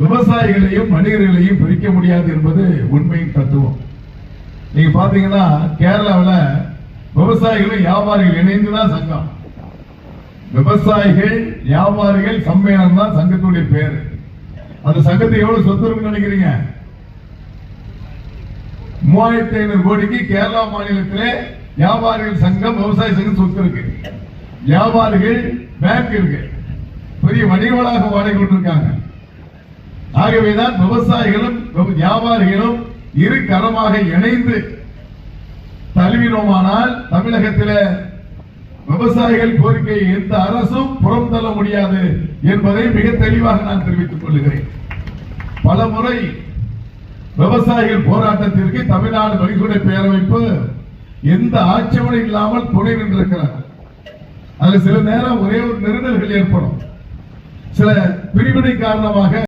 விவசாயிகளையும் வணிகர்களையும் பிரிக்க முடியாது என்பது உண்மையின் தத்துவம். நீங்க பாத்தீங்கன்னா கேரளாவில் விவசாயிகளும் வியாபாரிகள் இணைந்துதான் சங்கம். விவசாயிகள் வியாபாரிகள் சம்மேளனம் தான் சங்கத்துடைய பேரு. அந்த சங்கத்துக்கு எவ்வளவு சொத்து இருக்குன்னு நினைக்கிறீங்க? மூவாயிரத்தி ஐநூறு கோடிக்கு கேரளா மாநிலத்திலே வியாபாரிகள் சங்கம் விவசாய சங்கம் சொத்து இருக்கு. வியாபாரிகள் பேங்க் இருக்கு. பெரிய வணிக வளாகம் வாடகை கொண்டிருக்காங்க. ஆகவேதான் விவசாயிகளும் வியாபாரிகளும் இரு கரமாக இணைந்து தழுவினோமானால் தமிழகத்தில் விவசாயிகள் கோரிக்கையை எந்த அரசும் புறம் தள்ள முடியாது என்பதை மிக தெளிவாக நான் தெரிவித்துக் கொள்கிறேன். பல முறை விவசாயிகள் போராட்டத்திற்கு தமிழ்நாடு வழிகுடை பேரமைப்பு எந்த ஆட்சேபனை இல்லாமல் துணை நின்றிருக்கிறார் அதுல சில நேரம் ஒரே ஒரு நெருடல்கள் ஏற்படும். சில பிரிவினை காரணமாக